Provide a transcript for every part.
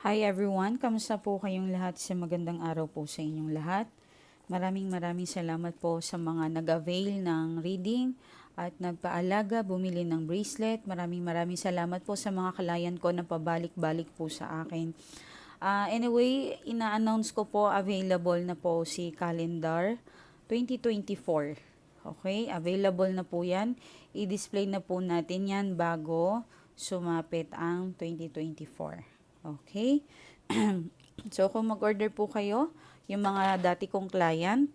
Hi everyone, kamusta po kayong lahat sa magandang araw po sa inyong lahat. Maraming maraming salamat po sa mga nag-avail ng reading at nagpaalaga, bumili ng bracelet. Maraming maraming salamat po sa mga kalayan ko na pabalik-balik po sa akin. Uh, anyway, ina-announce ko po available na po si calendar 2024. Okay, available na po yan. I-display na po natin yan bago sumapit ang 2024. Okay? so, kung mag-order po kayo, yung mga dati kong client,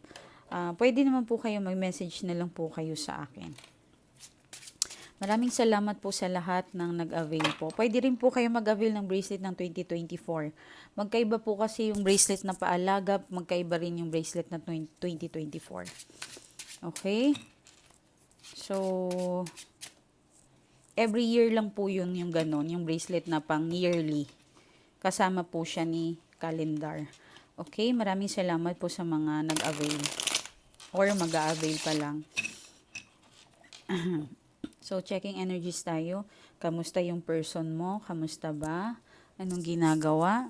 uh, pwede naman po kayo mag-message na lang po kayo sa akin. Maraming salamat po sa lahat ng nag-avail po. Pwede rin po kayo mag-avail ng bracelet ng 2024. Magkaiba po kasi yung bracelet na paalaga, magkaiba rin yung bracelet na 2024. Okay? So, every year lang po yun yung ganon, yung bracelet na pang yearly. Kasama po siya ni calendar. Okay, maraming salamat po sa mga nag-avail or mag-a-avail pa lang. so, checking energies tayo. Kamusta yung person mo? Kamusta ba? Anong ginagawa?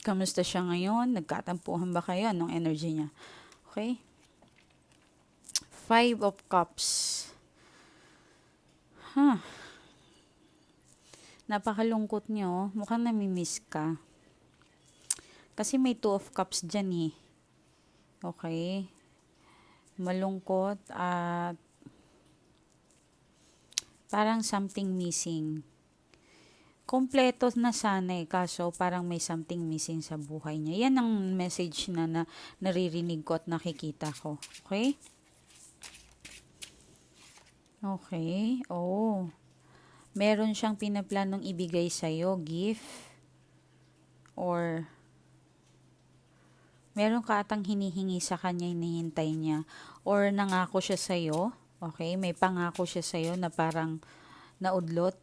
Kamusta siya ngayon? Nagkatampuhan ba kayo? Anong energy niya? Okay? Five of Cups. Huh napakalungkot nyo, mukhang namimiss ka. Kasi may two of cups dyan eh. Okay? Malungkot at parang something missing. Kompleto na sana eh, kaso parang may something missing sa buhay niya. Yan ang message na, na naririnig ko at nakikita ko. Okay? Okay. Oh meron siyang pinaplanong ibigay sa'yo, gift, or meron ka atang hinihingi sa kanya, hinihintay niya, or nangako siya sa'yo, okay, may pangako siya sa'yo na parang naudlot,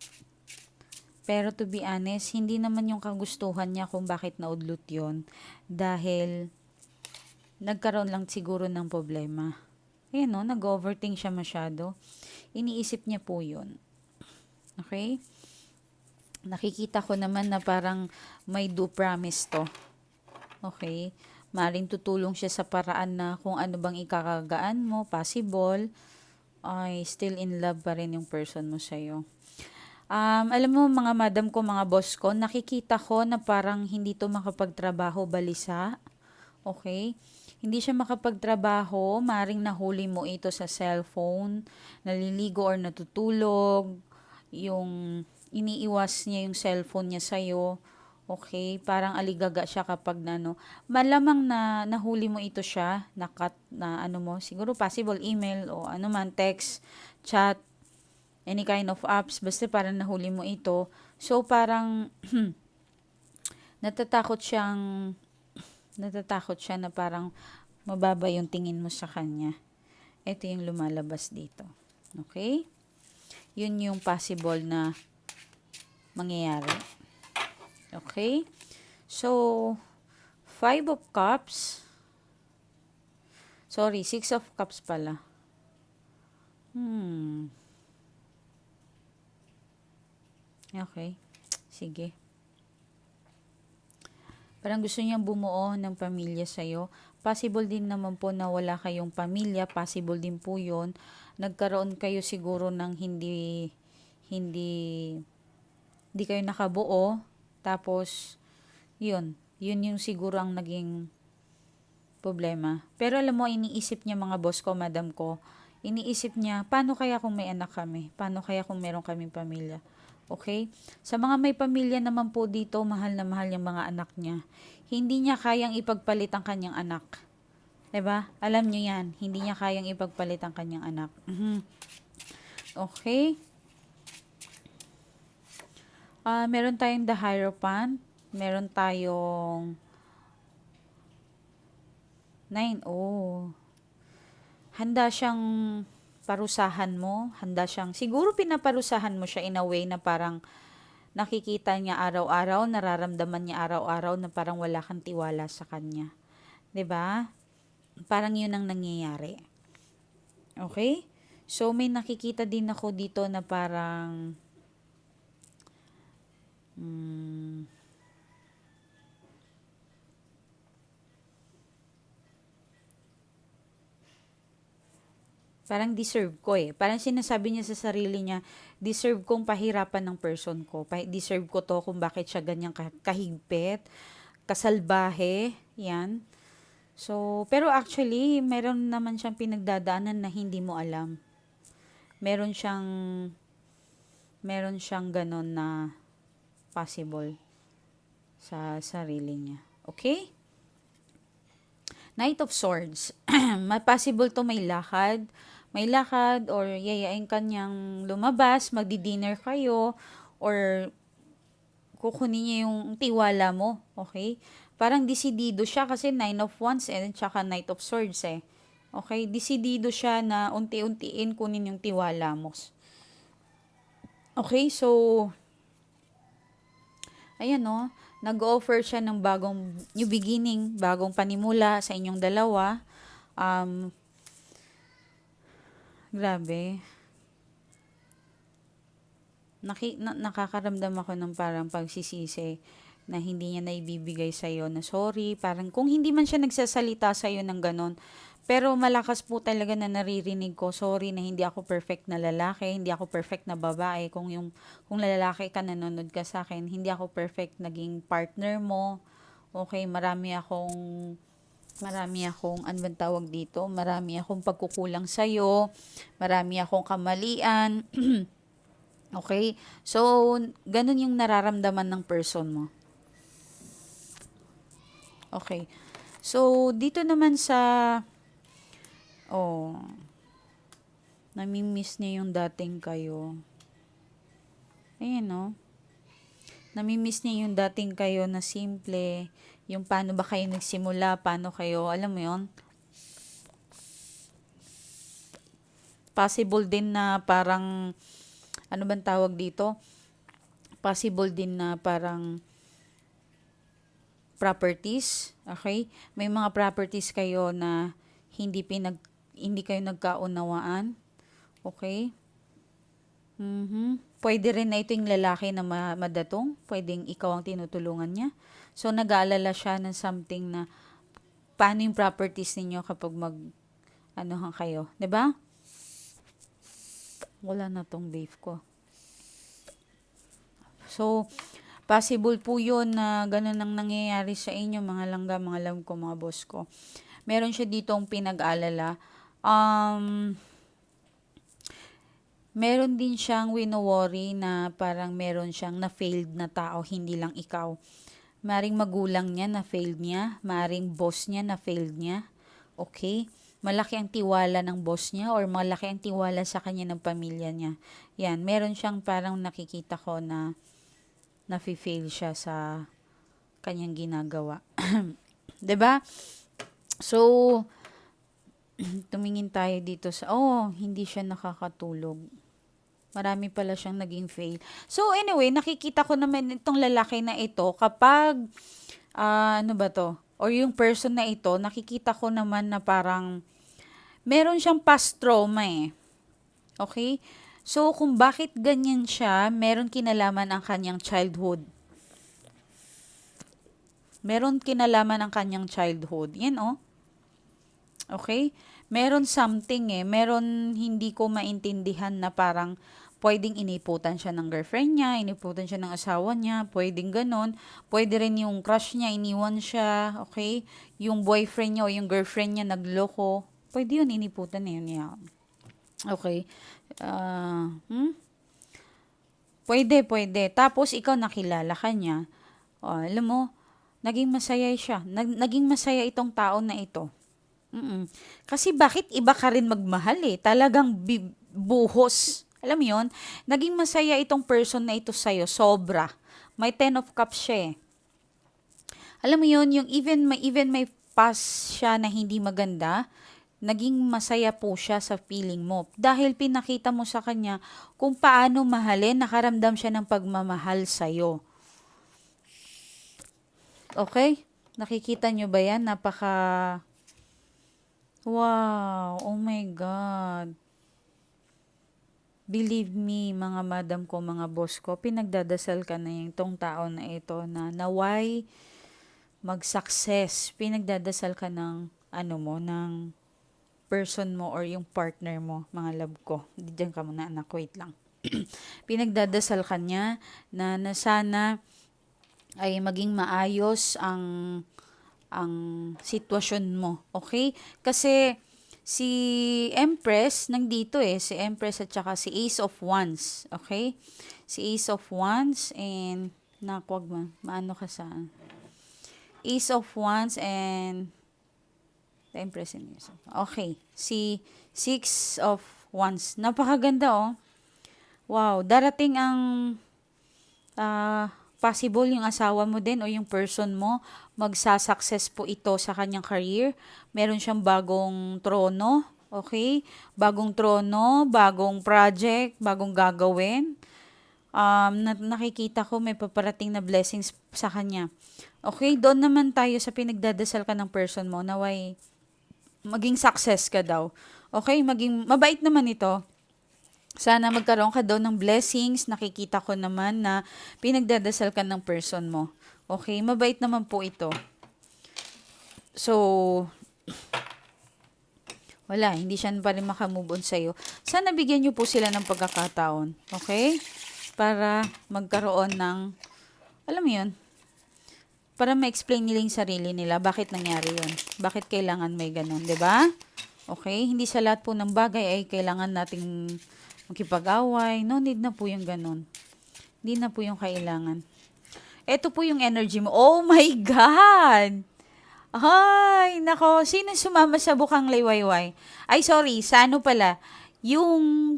pero to be honest, hindi naman yung kagustuhan niya kung bakit naudlot yon dahil nagkaroon lang siguro ng problema. Ayan no, nag-overthink siya masyado. Iniisip niya po yun. Okay? Nakikita ko naman na parang may do promise to. Okay? Maring tutulong siya sa paraan na kung ano bang ikakagaan mo, possible, ay still in love pa rin yung person mo sa'yo. Um, alam mo mga madam ko, mga boss ko, nakikita ko na parang hindi to makapagtrabaho balisa. Okay? Hindi siya makapagtrabaho, maring nahuli mo ito sa cellphone, naliligo or natutulog, yung iniiwas niya yung cellphone niya sa'yo. Okay, parang aligaga siya kapag nano. Malamang na nahuli mo ito siya, nakat na ano mo, siguro possible email o ano man, text, chat, any kind of apps, basta parang nahuli mo ito. So parang natatakot siyang natatakot siya na parang mababa yung tingin mo sa kanya. Ito yung lumalabas dito. Okay? Yun yung possible na mangyayari. Okay? So, five of cups. Sorry, six of cups pala. Hmm. Okay. Sige. Parang gusto niyang bumuo ng pamilya sa'yo. Possible din naman po na wala kayong pamilya. Possible din po yun nagkaroon kayo siguro ng hindi hindi hindi kayo nakabuo. Tapos yun. Yun yung siguro ang naging problema. Pero alam mo iniisip niya mga boss ko madam ko iniisip niya paano kaya kung may anak kami? Paano kaya kung meron kaming pamilya? Okay? Sa mga may pamilya naman po dito mahal na mahal yung mga anak niya. Hindi niya kayang ipagpalit ang kanyang anak 'Di ba? Alam niyo 'yan. Hindi niya kayang ipagpalit ang kanyang anak. Mm-hmm. Okay? Uh, meron tayong the Hierophant. Meron tayong 9. Oh. Handa siyang parusahan mo. Handa siyang, siguro pinaparusahan mo siya in a way na parang nakikita niya araw-araw, nararamdaman niya araw-araw na parang wala kang tiwala sa kanya. 'Di ba? parang yun ang nangyayari. Okay? So, may nakikita din ako dito na parang... Hmm, parang deserve ko eh. Parang sinasabi niya sa sarili niya, deserve kong pahirapan ng person ko. Pa- deserve ko to kung bakit siya ganyang kahigpit, kasalbahe, yan. So, pero actually, meron naman siyang pinagdadaanan na hindi mo alam. Meron siyang, meron siyang ganon na possible sa sarili niya. Okay? Knight of Swords. May possible to may lakad, may lakad or yayain kanyang lumabas, magdi-dinner kayo or kukunin niya yung tiwala mo, okay? Parang desidido siya kasi Nine of Wands and tsaka Knight of Swords eh. Okay, desidido siya na unti-untiin kunin yung tiwala mo. Okay, so ayan no, nag-offer siya ng bagong new beginning, bagong panimula sa inyong dalawa. Um, grabe. Naki, na, nakakaramdam ako ng parang pagsisisi na hindi niya naibibigay sa'yo na sorry. Parang kung hindi man siya nagsasalita sa'yo ng ganon, pero malakas po talaga na naririnig ko, sorry na hindi ako perfect na lalaki, hindi ako perfect na babae. Kung yung kung lalaki ka nanonood ka sa akin, hindi ako perfect naging partner mo. Okay, marami akong marami akong ano bang tawag dito, marami akong pagkukulang sa iyo, marami akong kamalian. okay? So, ganun yung nararamdaman ng person mo. Okay. So, dito naman sa Oh. Namimiss niya yung dating kayo. Ayan, no? Namimiss niya yung dating kayo na simple. Yung paano ba kayo nagsimula, paano kayo, alam mo yon Possible din na parang, ano bang tawag dito? Possible din na parang properties, okay? May mga properties kayo na hindi pinag hindi kayo nagkaunawaan. Okay? Mhm. Pwede rin na ito yung lalaki na ma- madatong. Pwedeng ikaw ang tinutulungan niya. So, nag-aalala siya ng something na paano yung properties ninyo kapag mag ano kayo. 'di ba? Wala na tong babe ko. So, possible po yun na ganun ang nangyayari sa inyo, mga langga, mga alam ko, mga boss ko. Meron siya ditong pinag-alala um, meron din siyang wino-worry na parang meron siyang na-failed na tao, hindi lang ikaw. Maring magulang niya na failed niya, maring boss niya na failed niya. Okay? Malaki ang tiwala ng boss niya or malaki ang tiwala sa kanya ng pamilya niya. Yan, meron siyang parang nakikita ko na nafi-fail siya sa kanyang ginagawa. 'Di ba? So, tumingin tayo dito sa, oh, hindi siya nakakatulog. Marami pala siyang naging fail. So, anyway, nakikita ko naman itong lalaki na ito kapag, uh, ano ba to? Or yung person na ito, nakikita ko naman na parang, meron siyang past trauma eh. Okay? So, kung bakit ganyan siya, meron kinalaman ang kanyang childhood. Meron kinalaman ang kanyang childhood. Yan, oh. Okay? Meron something eh. Meron hindi ko maintindihan na parang pwedeng iniputan siya ng girlfriend niya, iniputan siya ng asawa niya, pwedeng ganon. Pwede rin yung crush niya, iniwan siya, okay? Yung boyfriend niya o yung girlfriend niya nagloko. Pwede yun, iniputan na yun niya. Okay. Uh, hmm? Pwede, pwede. Tapos, ikaw nakilala ka niya. Oh, alam mo, naging masaya siya. Nag, naging masaya itong tao na ito. Mm-mm. Kasi bakit iba ka rin magmahal eh? Talagang buhos. Alam mo yun? Naging masaya itong person na ito sa'yo. Sobra. May 10 of cups siya eh. Alam mo yun, yung even may, even may past siya na hindi maganda, naging masaya po siya sa feeling mo. Dahil pinakita mo sa kanya kung paano mahalin, nakaramdam siya ng pagmamahal sa'yo. Okay? Nakikita nyo ba yan? Napaka Wow! Oh my God! Believe me, mga madam ko, mga boss ko, pinagdadasal ka na yung tong tao na ito na naway mag-success. Pinagdadasal ka ng, ano mo, ng person mo or yung partner mo, mga love ko. Diyan ka muna anak, wait lang. Pinagdadasal ka niya na, na sana ay maging maayos ang ang sitwasyon mo. Okay? Kasi si Empress nandito eh, si Empress at saka si Ace of Wands. Okay? Si Ace of Wands and nakwag ma, maano ka sa Ace of Wands and the Ace of Okay. Si Six of Wands. Napakaganda oh. Wow. Darating ang ah, possible yung asawa mo din o yung person mo, magsasucess po ito sa kanyang career. Meron siyang bagong trono, okay? Bagong trono, bagong project, bagong gagawin. Um, na- nakikita ko may paparating na blessings sa kanya. Okay, doon naman tayo sa pinagdadasal ka ng person mo, naway maging success ka daw. Okay, maging mabait naman ito. Sana magkaroon ka daw ng blessings. Nakikita ko naman na pinagdadasal ka ng person mo. Okay, mabait naman po ito. So, wala, hindi siya pa rin makamove on sa'yo. Sana bigyan niyo po sila ng pagkakataon. Okay? Para magkaroon ng, alam mo yun, para ma-explain nila yung sarili nila, bakit nangyari yun. Bakit kailangan may ganun, di ba? Okay? Hindi sa lahat po ng bagay ay kailangan nating makipag-away. No need na po yung ganun. Hindi na po yung kailangan. Ito po yung energy mo. Oh my God! Ay, nako. Sino sumama sa bukang liwayway? Ay, sorry. Sa ano pala? Yung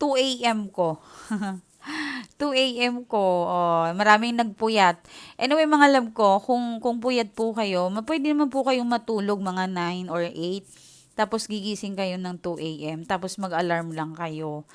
2 a.m. ko. 2 a.m. ko. Oh, maraming nagpuyat. Anyway, mga love ko, kung, kung puyat po kayo, pwede naman po kayong matulog mga 9 or 8. Tapos gigising kayo ng 2 a.m. Tapos mag-alarm lang kayo.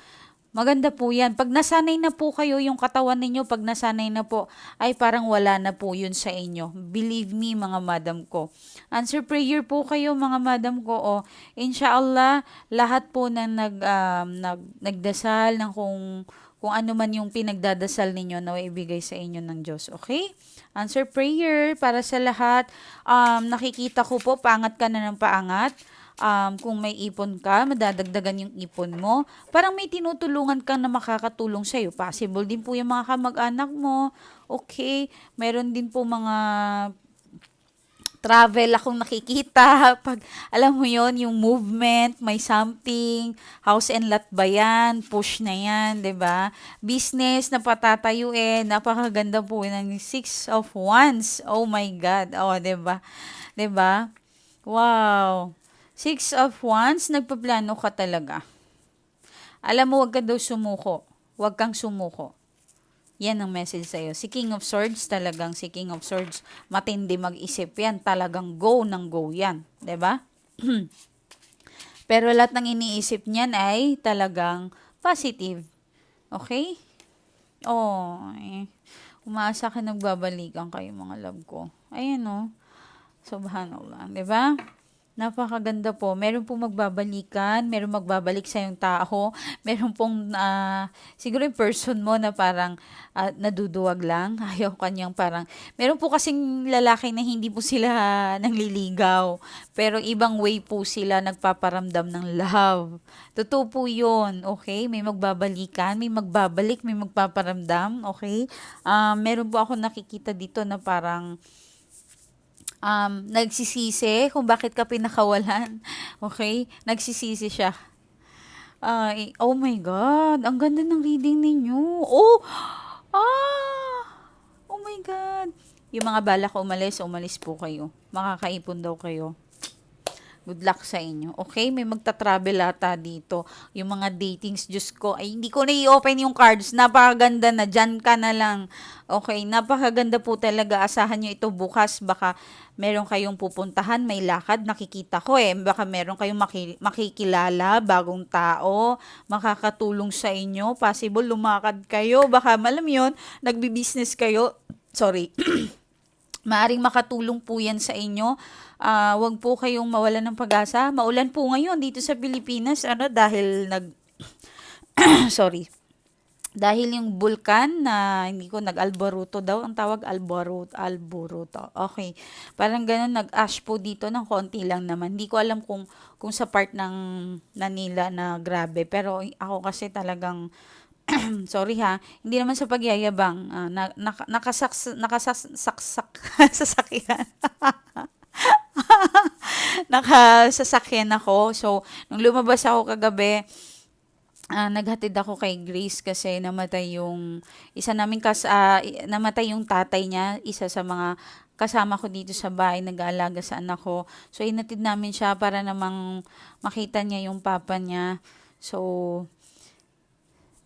Maganda po yan. Pag nasanay na po kayo, yung katawan ninyo, pag nasanay na po, ay parang wala na po yun sa inyo. Believe me, mga madam ko. Answer prayer po kayo, mga madam ko. O, inshallah, lahat po na nag, um, nag, nagdasal ng kung, kung ano man yung pinagdadasal ninyo na ibigay sa inyo ng Diyos. Okay? Answer prayer para sa lahat. Um, nakikita ko po, paangat ka na ng paangat um, kung may ipon ka, madadagdagan yung ipon mo. Parang may tinutulungan kang na makakatulong sa'yo. Possible din po yung mga kamag-anak mo. Okay. Meron din po mga travel akong nakikita. Pag, alam mo yon yung movement, may something, house and lot ba yan? Push na yan, ba Business na patatayuin, napakaganda po ng six of wands. Oh my God. Oh, ba 'Di ba Wow. Six of Wands, nagpaplano ka talaga. Alam mo, wag ka daw sumuko. Wag kang sumuko. Yan ang message sa'yo. Si King of Swords, talagang si King of Swords, matindi mag-isip yan. Talagang go ng go yan. ba? Diba? Pero lahat ng iniisip niyan ay talagang positive. Okay? Oh, eh. Umaasa ka nagbabalikan kayo mga love ko. Ayan oh. Subhanallah. ba? Diba? Napakaganda po. Meron pong magbabalikan, meron magbabalik sa yung tao, meron pong uh, siguro yung person mo na parang uh, naduduwag lang, ayaw kanyang parang, meron po kasing lalaki na hindi po sila nangliligaw, pero ibang way po sila nagpaparamdam ng love. Totoo po yun, okay? May magbabalikan, may magbabalik, may magpaparamdam, okay? Uh, meron po ako nakikita dito na parang, um, nagsisisi kung bakit ka pinakawalan. Okay? Nagsisisi siya. Uh, oh my God, ang ganda ng reading ninyo. Oh! Ah! Oh my God. Yung mga bala ko umalis, umalis po kayo. Makakaipon daw kayo. Good luck sa inyo. Okay? May magta-travel ata dito. Yung mga datings, Diyos ko. Ay, hindi ko na i-open yung cards. Napakaganda na. Diyan ka na lang. Okay? Napakaganda po talaga. Asahan nyo ito bukas. Baka meron kayong pupuntahan, may lakad, nakikita ko eh. Baka meron kayong maki- makikilala, bagong tao, makakatulong sa inyo. Possible lumakad kayo. Baka, alam yun, nagbi-business kayo. Sorry. Maaring makatulong po yan sa inyo. Uh, wag po kayong mawalan ng pag-asa. Maulan po ngayon dito sa Pilipinas ano dahil nag sorry. dahil yung bulkan na hindi ko nag-alboruto daw, ang tawag alboruto, alboruto. Okay. Parang ganun nag-ash po dito ng konti lang naman. Hindi ko alam kung kung sa part ng Manila na grabe, pero ako kasi talagang sorry ha, hindi naman sa pagyayabang, uh, na, na, nakasaks, nakasaksak, sasakyan. nakasasakyan ako. So, nung lumabas ako kagabi, uh, naghatid ako kay Grace kasi namatay yung isa naming kas uh, namatay yung tatay niya, isa sa mga kasama ko dito sa bahay, nag-aalaga sa anak ko. So inatid namin siya para namang makita niya yung papa niya. So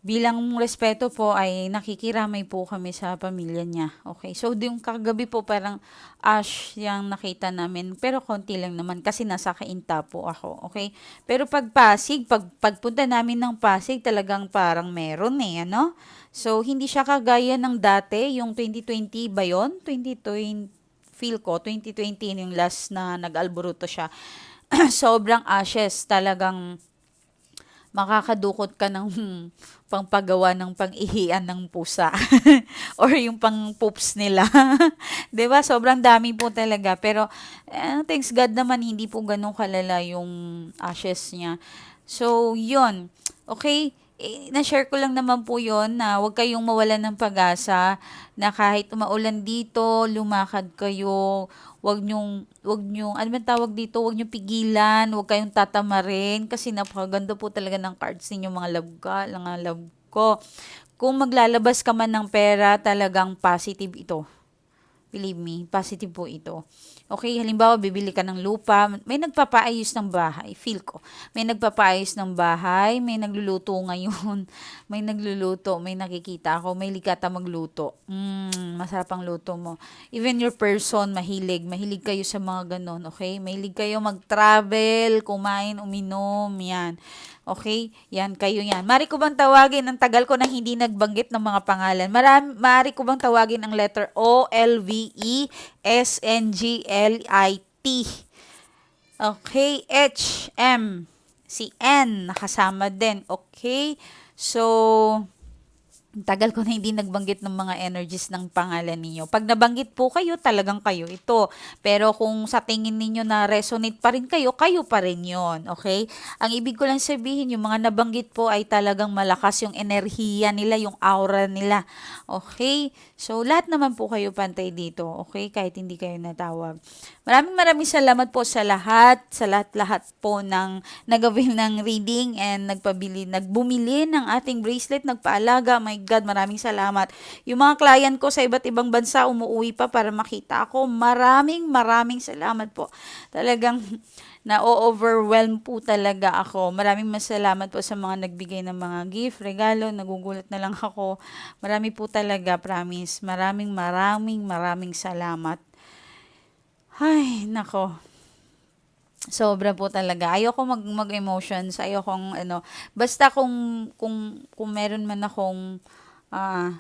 bilang respeto po ay nakikiramay po kami sa pamilya niya. Okay. So, yung kagabi po parang ash yung nakita namin. Pero konti lang naman kasi nasa kainta po ako. Okay. Pero pag Pasig, pag, pagpunta namin ng Pasig, talagang parang meron eh. Ano? So, hindi siya kagaya ng dati. Yung 2020 ba yun? 2020, feel ko, 2020 yung last na nag-alboruto siya. Sobrang ashes. Talagang makakadukot ka ng pangpagawa ng pang-ihian ng pusa or yung pang poops nila. 'Di ba? Sobrang dami po talaga. Pero eh, thanks God naman hindi po ganun kalala yung ashes niya. So, 'yun. Okay? Eh, na-share ko lang naman po yon na huwag kayong mawalan ng pag-asa na kahit umaulan dito, lumakad kayo, wag nyong, wag nyong, ano man tawag dito, wag nyong pigilan, wag kayong tatamarin kasi napakaganda po talaga ng cards ninyo mga love ka, mga love ko. Kung maglalabas ka man ng pera, talagang positive ito. Believe me, positive po ito. Okay, halimbawa, bibili ka ng lupa, may nagpapaayos ng bahay, feel ko. May nagpapaayos ng bahay, may nagluluto ngayon, may nagluluto, may nakikita ako, may likata magluto. Mm, masarap ang luto mo. Even your person, mahilig, mahilig kayo sa mga ganon, okay? Mahilig kayo mag-travel, kumain, uminom, yan. Okay? Yan, kayo yan. Mari ko bang tawagin, ang tagal ko na hindi nagbanggit ng mga pangalan. Marami, mari ko bang tawagin ang letter O, L, V, E, S, N, G, L, I, T. Okay, H, M, si N, nakasama din. Okay? So, tagal ko na hindi nagbanggit ng mga energies ng pangalan ninyo. Pag nabanggit po kayo, talagang kayo ito. Pero kung sa tingin ninyo na resonate pa rin kayo, kayo pa rin yon Okay? Ang ibig ko lang sabihin, yung mga nabanggit po ay talagang malakas yung enerhiya nila, yung aura nila. Okay? So, lahat naman po kayo pantay dito. Okay? Kahit hindi kayo natawag. Maraming maraming salamat po sa lahat, sa lahat-lahat po ng nagawin ng reading and nagpabili, nagbumili ng ating bracelet, nagpaalaga. My God, maraming salamat. Yung mga client ko sa iba't ibang bansa umuwi pa para makita ako. Maraming maraming salamat po. Talagang na-overwhelm po talaga ako. Maraming masalamat po sa mga nagbigay ng mga gift, regalo, nagugulat na lang ako. Marami po talaga, promise. Maraming maraming maraming salamat. Ay, nako sobra po talaga. Ayoko mag mag-emotions, ayokong ano, basta kung kung kung meron man akong ah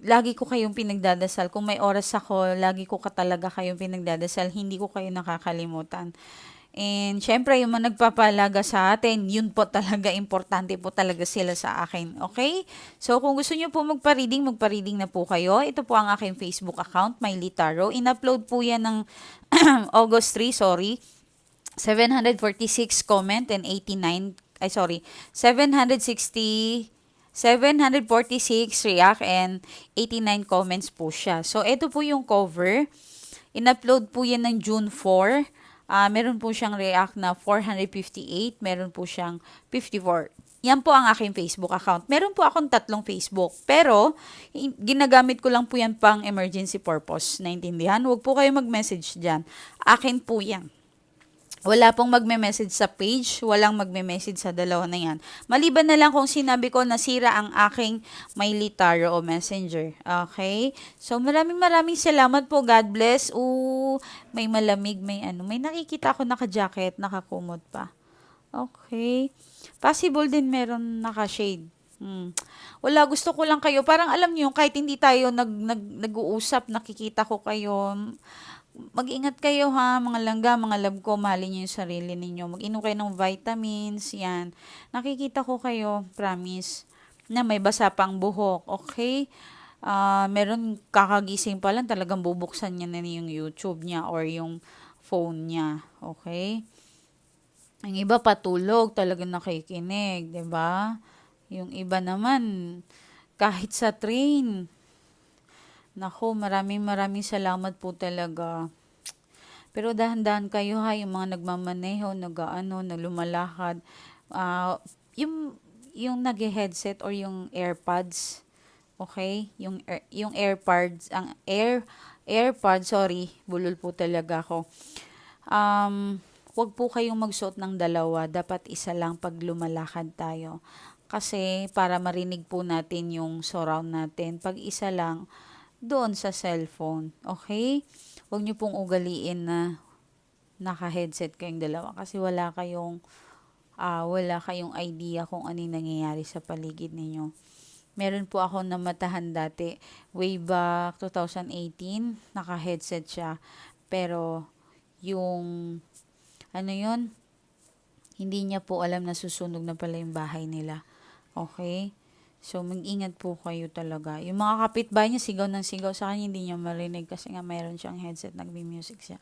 lagi ko kayong pinagdadasal. Kung may oras ako, lagi ko ka talaga kayong pinagdadasal. Hindi ko kayo nakakalimutan. And syempre, yung mga nagpapalaga sa atin, yun po talaga, importante po talaga sila sa akin. Okay? So, kung gusto nyo po magpa-reading, magpa-reading na po kayo. Ito po ang aking Facebook account, Miley Tarot. In-upload po yan ng August 3, sorry. 746 comment and 89, ay sorry, 760 746 react and 89 comments po siya. So, ito po yung cover. In-upload po yan ng June 4. Uh, meron po siyang react na 458, meron po siyang 54. Yan po ang aking Facebook account. Meron po akong tatlong Facebook. Pero, ginagamit ko lang po yan pang emergency purpose. Naintindihan? Huwag po kayo mag-message dyan. Akin po yan. Wala pong magme-message sa page, walang magme-message sa dalawa na yan. Maliban na lang kung sinabi ko nasira ang aking Miley Taro o Messenger. Okay? So, maraming maraming salamat po. God bless. Oo, may malamig, may ano. May nakikita ako naka-jacket, nakakumot pa. Okay. Possible din meron naka-shade. Hmm. Wala, gusto ko lang kayo. Parang alam niyo, kahit hindi tayo nag, nag, nag-uusap, nakikita ko kayo mag-ingat kayo ha, mga langga, mga love ko, mahalin niyo yung sarili ninyo. Mag-inom kayo ng vitamins, yan. Nakikita ko kayo, promise. na may basa pang buhok. Okay? Ah, meron kakagising pa lang talagang bubuksan niya na yung YouTube niya or yung phone niya. Okay? Ang iba patulog, talagang nakikinig, 'di ba? Yung iba naman kahit sa train. Nako, maraming maraming salamat po talaga. Pero dahan-dahan kayo ha, yung mga nagmamaneho, nag-ano, naglumalakad. Ah, yung yung nag-headset or yung AirPods, okay? Yung yung AirPods, ang air AirPods, sorry, bulol po talaga ako. Um, wag po kayong magsuot ng dalawa, dapat isa lang pag lumalakad tayo. Kasi para marinig po natin yung surround natin. Pag isa lang, doon sa cellphone. Okay? Huwag niyo pong ugaliin na naka-headset kayong dalawa kasi wala kayong ah, wala kayong idea kung ano nangyayari sa paligid ninyo. Meron po ako namatahan dati, way back 2018, naka-headset siya. Pero, yung, ano yun, hindi niya po alam na susunog na pala yung bahay nila. Okay? So, mag-ingat po kayo talaga. Yung mga kapitbahay niya, sigaw ng sigaw sa kanya, hindi niya marinig kasi nga mayroon siyang headset, nagbi-music siya.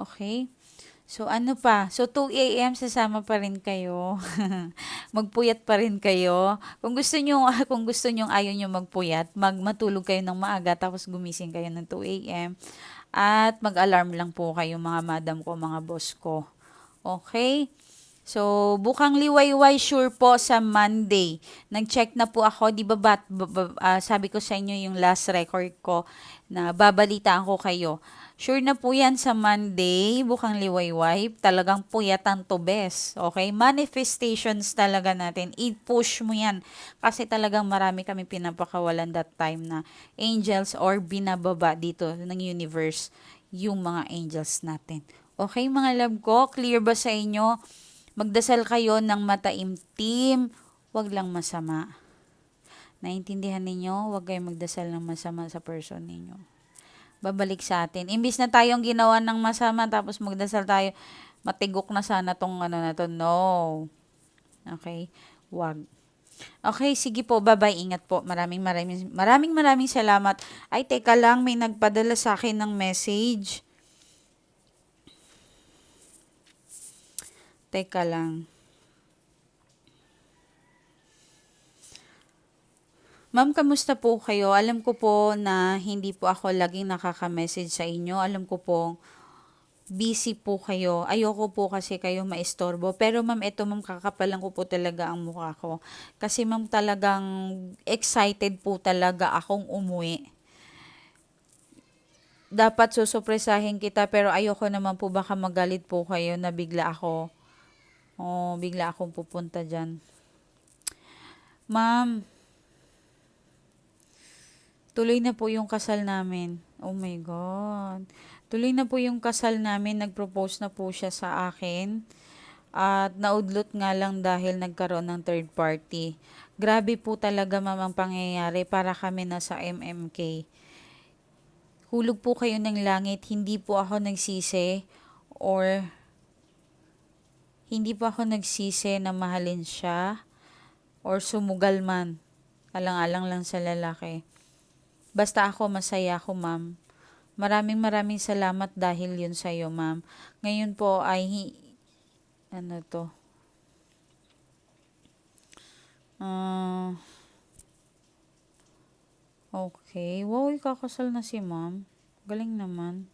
Okay? So, ano pa? So, 2 a.m. sasama pa rin kayo. Magpuyat pa rin kayo. Kung gusto nyo, kung gusto nyo ayaw nyo magpuyat, magmatulog kayo ng maaga tapos gumising kayo ng 2 a.m. At mag-alarm lang po kayo mga madam ko, mga boss ko. Okay? So, bukang liwayway sure po sa Monday. Nag-check na po ako, di ba, ah, sabi ko sa inyo yung last record ko na babalitaan ko kayo. Sure na po yan sa Monday, bukang liwayway. Talagang puyatan to best. Okay? Manifestations talaga natin. I-push mo yan. Kasi talagang marami kami pinapakawalan that time na angels or binababa dito ng universe yung mga angels natin. Okay, mga love ko? Clear ba sa inyo? Magdasal kayo ng mataimtim, wag lang masama. Naintindihan ninyo, wag kayong magdasal ng masama sa person ninyo. Babalik sa atin. Imbis na tayong ginawa ng masama, tapos magdasal tayo, matigok na sana tong ano na to. No. Okay? Wag. Okay, sige po. Bye-bye. Ingat po. Maraming maraming maraming maraming salamat. Ay, teka lang. May nagpadala sa akin ng message. Teka lang. Ma'am, kamusta po kayo? Alam ko po na hindi po ako laging nakaka-message sa inyo. Alam ko po busy po kayo. Ayoko po kasi kayo maistorbo. Pero ma'am, ito ma'am, kakapalan ko po talaga ang mukha ko. Kasi ma'am, talagang excited po talaga akong umuwi. Dapat susupresahin kita pero ayoko naman po baka magalit po kayo na bigla ako. Oh, bigla akong pupunta dyan. Ma'am, tuloy na po yung kasal namin. Oh my God. Tuloy na po yung kasal namin. Nag-propose na po siya sa akin. At naudlot nga lang dahil nagkaroon ng third party. Grabe po talaga ma'am ang pangyayari para kami na sa MMK. Hulog po kayo ng langit. Hindi po ako nagsisi or hindi po ako nagsisi na mahalin siya or sumugal man. Alang-alang lang sa lalaki. Basta ako masaya ako, ma'am. Maraming maraming salamat dahil yun sa'yo, ma'am. Ngayon po ay, ano to? Ah, okay. Wow, ikakasal na si ma'am. Galing naman.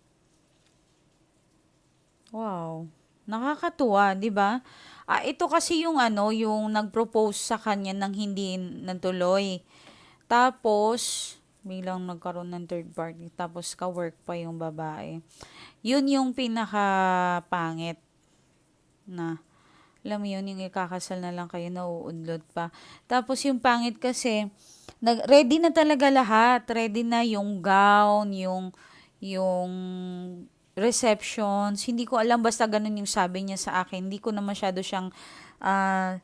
Wow. Nakakatuwa, 'di ba? Ah, ito kasi yung ano, yung nag-propose sa kanya nang hindi natuloy. Tapos, bilang nagkaroon ng third party, tapos ka-work pa yung babae. Yun yung pinaka pangit na alam mo yun, yung ikakasal na lang kayo, nauudlot pa. Tapos yung pangit kasi, nag, ready na talaga lahat. Ready na yung gown, yung, yung receptions. Hindi ko alam, basta ganun yung sabi niya sa akin. Hindi ko na masyado siyang, ah,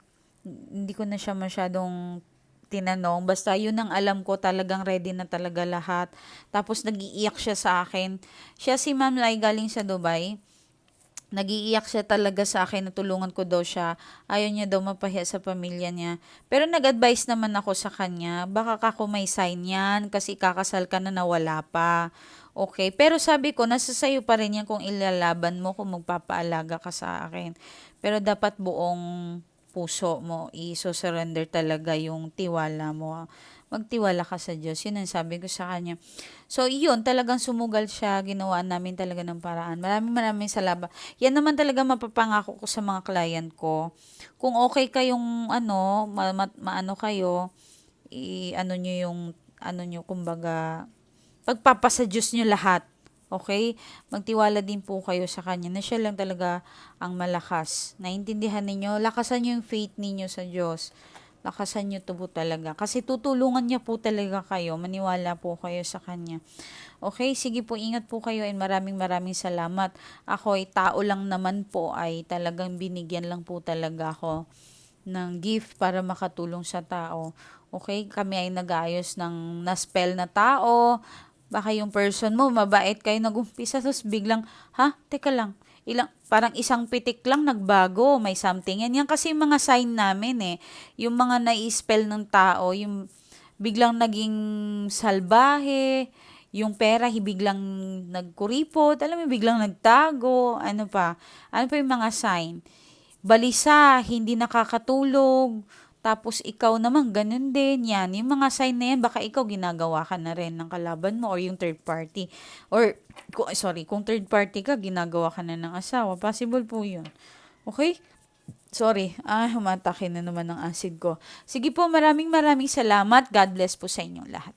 hindi ko na siya masyadong tinanong. Basta yun ang alam ko, talagang ready na talaga lahat. Tapos nagiiyak siya sa akin. Siya si Ma'am Lai galing sa Dubai Nagiiyak siya talaga sa akin, natulungan ko daw siya. Ayaw niya daw mapahiya sa pamilya niya. Pero nag-advise naman ako sa kanya, baka kako may sign yan kasi kakasal ka na nawala pa. Okay, pero sabi ko, nasa sayo pa rin yan kung ilalaban mo, kung magpapaalaga ka sa akin. Pero dapat buong puso mo, i-surrender talaga yung tiwala mo. Magtiwala ka sa Diyos. Yun ang sabi ko sa kanya. So, yun, talagang sumugal siya. Ginawa namin talaga ng paraan. Maraming maraming salamat. Yan naman talaga mapapangako ko sa mga client ko. Kung okay kayong, ano, ma, ma, maano kayo, i, ano nyo yung, ano nyo, kumbaga, pagpapasa Diyos nyo lahat. Okay? Magtiwala din po kayo sa Kanya na siya lang talaga ang malakas. Naintindihan ninyo? Lakasan nyo yung faith ninyo sa Diyos. Lakasan nyo to po talaga. Kasi tutulungan niya po talaga kayo. Maniwala po kayo sa Kanya. Okay? Sige po, ingat po kayo and maraming maraming salamat. Ako ay tao lang naman po ay talagang binigyan lang po talaga ako ng gift para makatulong sa tao. Okay? Kami ay nag-ayos ng na-spell na tao. Baka yung person mo, mabait kayo nag-umpisa, tapos biglang, ha? Teka lang, ilang, parang isang pitik lang nagbago, may something. Yan, yan kasi mga sign namin eh. Yung mga nai-spell ng tao, yung biglang naging salbahe, yung pera biglang nagkuripot, alam mo, biglang nagtago, ano pa, ano pa yung mga sign. Balisa, hindi nakakatulog, tapos ikaw naman, ganun din. Yan, yung mga sign na yan, baka ikaw ginagawa ka na rin ng kalaban mo or yung third party. Or, sorry, kung third party ka, ginagawa ka na ng asawa. Possible po yun. Okay? Sorry, ah, humatake na naman ng acid ko. Sige po, maraming maraming salamat. God bless po sa inyong lahat.